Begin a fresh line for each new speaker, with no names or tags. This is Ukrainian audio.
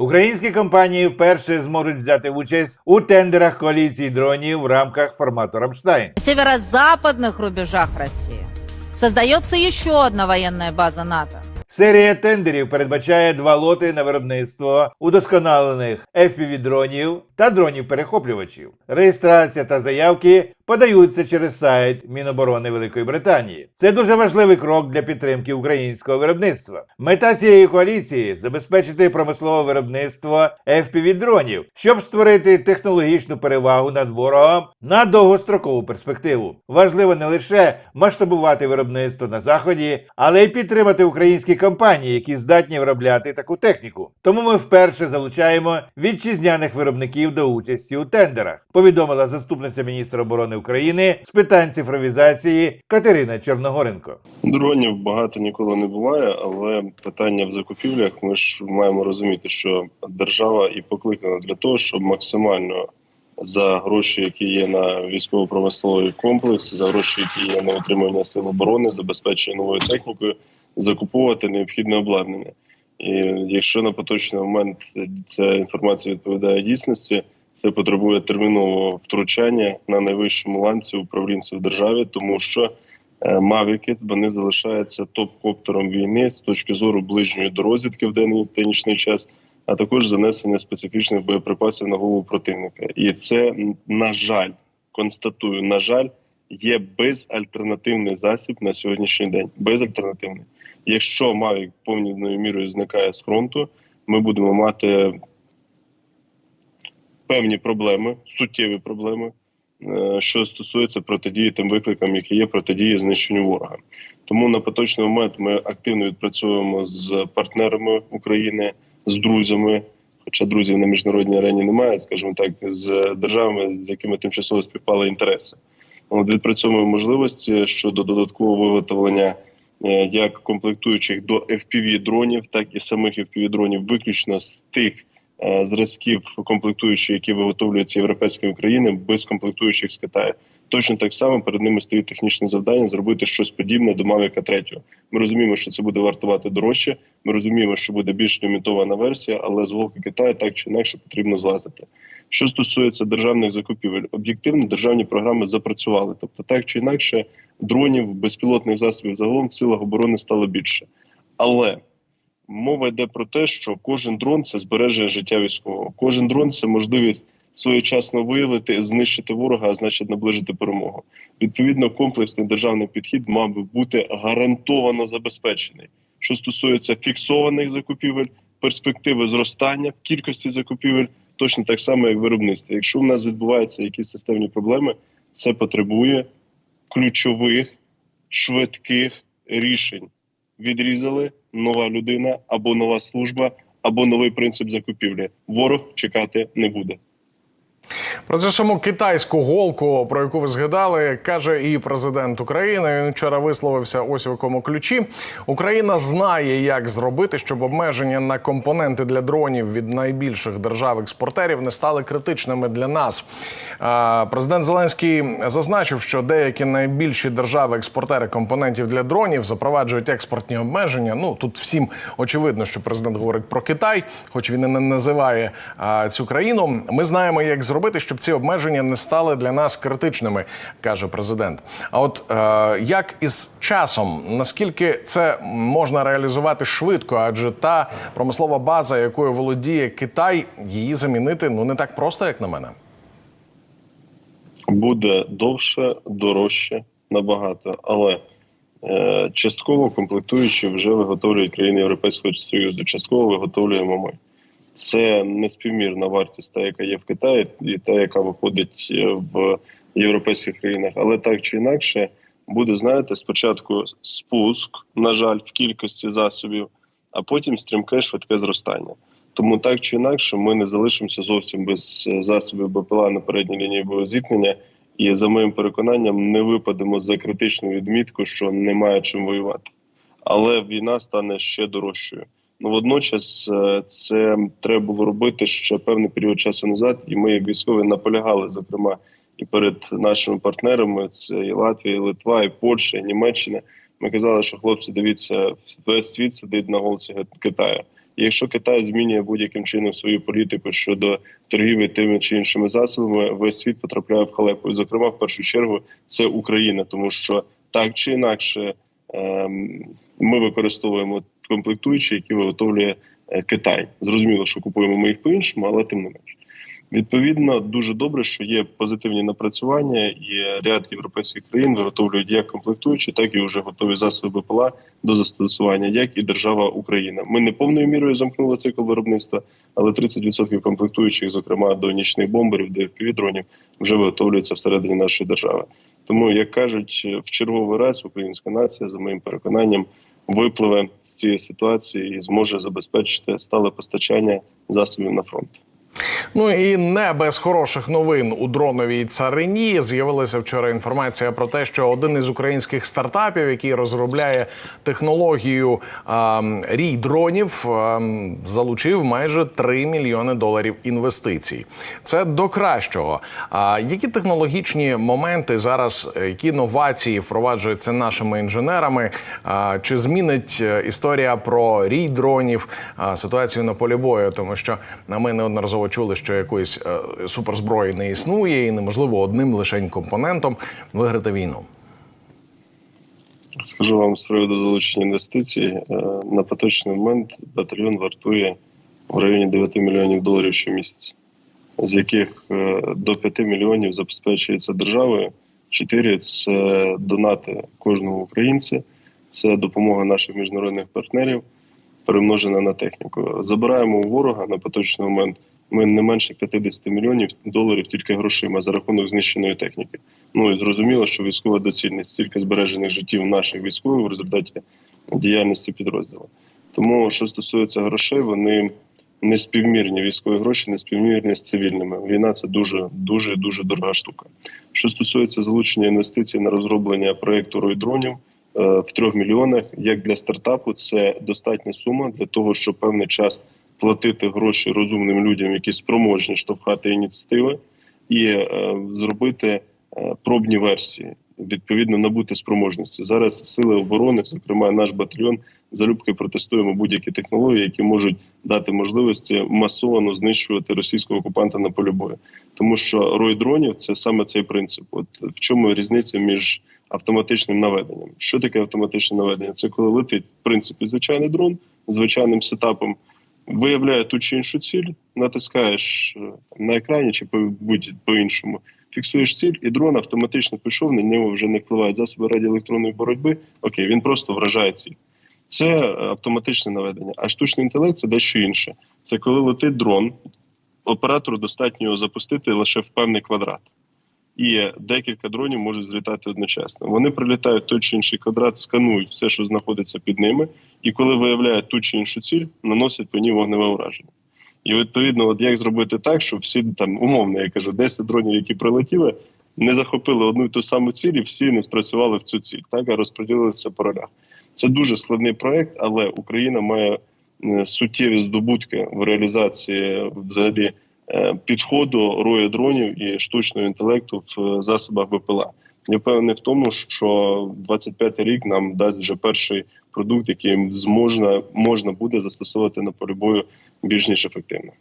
Українські компанії вперше зможуть взяти участь у тендерах коаліції дронів в рамках формату Рамштайн.
На северо-западных рубежах России создается еще одна военная база НАТО.
Серія тендерів передбачає два лоти на виробництво удосконалених FPV-дронів та дронів-перехоплювачів. Реєстрація та заявки подаються через сайт Міноборони Великої Британії. Це дуже важливий крок для підтримки українського виробництва. Мета цієї коаліції забезпечити промислове виробництво FPV-дронів, щоб створити технологічну перевагу над ворогом на довгострокову перспективу. Важливо не лише масштабувати виробництво на заході, але й підтримати українські компанії, які здатні виробляти таку техніку. Тому ми вперше залучаємо вітчизняних виробників до участі у тендерах. Повідомила заступниця міністра оборони України з питань цифровізації Катерина Чорногоренко.
Дронів багато ніколи не буває, але питання в закупівлях. Ми ж маємо розуміти, що держава і покликана для того, щоб максимально за гроші, які є на військово-промисловий комплекс, за гроші, які є на утримання сил оборони, забезпечення новою технікою, закуповувати необхідне обладнання. І якщо на поточний момент ця інформація відповідає дійсності, це потребує термінового втручання на найвищому ланці управлінців в державі, тому що е, мавіки вони залишаються топ-коптером війни з точки зору ближньої до розвідки в денний та час, а також занесення специфічних боєприпасів на голову противника. І це на жаль, констатую, на жаль, є безальтернативний засіб на сьогоднішній день. Безальтернативний. Якщо Мавік повною мірою зникає з фронту, ми будемо мати певні проблеми, суттєві проблеми, е, що стосується протидії тим викликам, які є протидії знищенню ворога. Тому на поточний момент ми активно відпрацьовуємо з партнерами України, з друзями. Хоча друзів на міжнародній арені немає, скажімо так, з державами, з якими тимчасово співпали інтереси. От відпрацьовуємо можливості щодо додаткового виготовлення е, як комплектуючих до FPV дронів, так і самих FPV дронів, виключно з тих зразків комплектуючих, які виготовлюються європейськими країнами, без комплектуючих з Китаю. Точно так само перед ними стоїть технічне завдання зробити щось подібне до Mavic 3. Ми розуміємо, що це буде вартувати дорожче. Ми розуміємо, що буде більш лімітована версія, але з голки Китаю так чи інакше потрібно злазити. Що стосується державних закупівель, об'єктивно державні програми запрацювали. Тобто, так чи інакше, дронів, безпілотних засобів загалом в силах оборони стало більше. Але мова йде про те, що кожен дрон це збереження життя військового. Кожен дрон це можливість своєчасно виявити, знищити ворога, а значить наближити перемогу. Відповідно, комплексний державний підхід мав би бути гарантовано забезпечений. Що стосується фіксованих закупівель, перспективи зростання кількості закупівель, точно так само, як виробництво. Якщо в нас відбуваються якісь системні проблеми, це потребує ключових швидких рішень. Відрізали нова людина або нова служба, або новий принцип закупівлі. Ворог чекати не буде.
Про цю саму китайську голку, про яку ви згадали, каже і президент України. Він вчора висловився ось в якому ключі. Україна знає, як зробити, щоб обмеження на компоненти для дронів від найбільших держав-експортерів не стали критичними для нас. Президент Зеленський зазначив, що деякі найбільші держави-експортери компонентів для дронів запроваджують експортні обмеження. Ну тут всім очевидно, що президент говорить про Китай, хоч він і не називає цю країну. Ми знаємо, як зробити, щоб ці обмеження не стали для нас критичними, каже президент. А от е, як із часом, наскільки це можна реалізувати швидко? Адже та промислова база, якою володіє Китай, її замінити ну не так просто, як на мене.
Буде довше, дорожче набагато, але е, частково комплектуючі вже виготовлюють країни Європейського Союзу. Частково виготовлюємо ми. Це неспівмірна вартість, та яка є в Китаї, і та, яка виходить е, в європейських країнах. Але так чи інакше буде, знаєте, спочатку спуск, на жаль, в кількості засобів, а потім стрімке швидке зростання. Тому так чи інакше, ми не залишимося зовсім без е, засобів БПЛА на передній лінії боєзіткнення. І за моїм переконанням, не випадемо за критичну відмітку, що немає чим воювати. Але війна стане ще дорожчою. Ну водночас е, це треба було робити ще певний період часу назад, і ми, як військові, наполягали, зокрема, і перед нашими партнерами: це і Латвія, і Литва, і Польща, і Німеччина. Ми казали, що хлопці, дивіться, весь світ сидить на голці Китаю. І якщо Китай змінює будь-яким чином свою політику щодо торгівлі тими чи іншими засобами, весь світ потрапляє в халепу. І, зокрема, в першу чергу, це Україна, тому що так чи інакше ем, ми використовуємо комплектуючі, які виготовлює е, Китай. Зрозуміло, що купуємо ми їх по іншому, але тим не менш. Відповідно, дуже добре, що є позитивні напрацювання, і ряд європейських країн виготовлюють як комплектуючі, так і вже готові засоби БПЛА до застосування, як і держава Україна. Ми не повною мірою замкнули цикл виробництва, але 30% комплектуючих, зокрема до нічних бомберів, до FPV-дронів, вже виготовлюється всередині нашої держави. Тому, як кажуть, в черговий раз українська нація, за моїм переконанням, випливе з цієї ситуації і зможе забезпечити стале постачання засобів на фронт.
Ну і не без хороших новин у дроновій царині з'явилася вчора інформація про те, що один із українських стартапів, який розробляє технологію а, рій дронів, а, залучив майже 3 мільйони доларів інвестицій. Це до кращого. А які технологічні моменти зараз, е, які новації впроваджуються нашими інженерами? А, чи змінить е, історія про рій дронів а, ситуацію на полі бою? Тому що ми неодноразово чули, що якоїсь е, суперзброї не існує, і неможливо одним лишень компонентом виграти війну.
Скажу вам з приводу залучення інвестицій. Е, На поточний момент батальйон вартує в районі 9 мільйонів доларів щомісяця, з яких е, до 5 мільйонів забезпечується державою. 4 – це донати кожного українця, це допомога наших міжнародних партнерів, перемножена на техніку. Забираємо у ворога на поточний момент. Ми не менше 50 мільйонів доларів тільки грошима за рахунок знищеної техніки. Ну і зрозуміло, що військова доцільність стільки збережених життів наших військових в результаті діяльності підрозділу. Тому, що стосується грошей, вони не співмірні військові гроші, не співмірні з цивільними. Війна це дуже дуже дуже дорога штука. Що стосується залучення інвестицій на розроблення проєкту рой-дронів е, в трьох мільйонах, як для стартапу, це достатня сума для того, щоб певний час платити гроші розумним людям, які спроможні штовхати ініціативи, і е, зробити е, пробні версії, відповідно набути спроможності. Зараз сили оборони, зокрема наш батальйон, залюбки протестуємо будь-які технології, які можуть дати можливості масово знищувати російського окупанта на полі бою. Тому що рой дронів це саме цей принцип. От в чому різниця між автоматичним наведенням? Що таке автоматичне наведення? Це коли летить в принципі звичайний дрон звичайним сетапом. Виявляє ту чи іншу ціль, натискаєш е, на екрані чи по-іншому. фіксуєш ціль, і дрон автоматично пішов, на нього вже не впливають засоби радіоелектронної боротьби. Окей, він просто вражає ціль. Це е, автоматичне наведення. А штучний інтелект це дещо інше. Це коли летить дрон, оператору достатньо запустити лише в певний квадрат. І декілька дронів можуть злітати одночасно. Вони прилітають той чи інший квадрат, сканують все, що знаходиться під ними, і коли виявляють ту чи іншу ціль, наносять по ній вогневе ураження. І відповідно, от як зробити так, щоб всі там умовно, я кажу, 10 дронів, які прилетіли, не захопили одну і ту саму ціль, і всі не спрацювали в цю ціль, так а розподілилися по ролях. Це дуже складний проект, але Україна має е, суттєві здобутки в реалізації взагалі підходу рою дронів і штучного інтелекту в е, засобах БПЛА. Я впевнений в тому, що 25-й рік нам дасть вже перший продукт, який зможна можна буде застосовувати на полі бою більш ніж ефективно.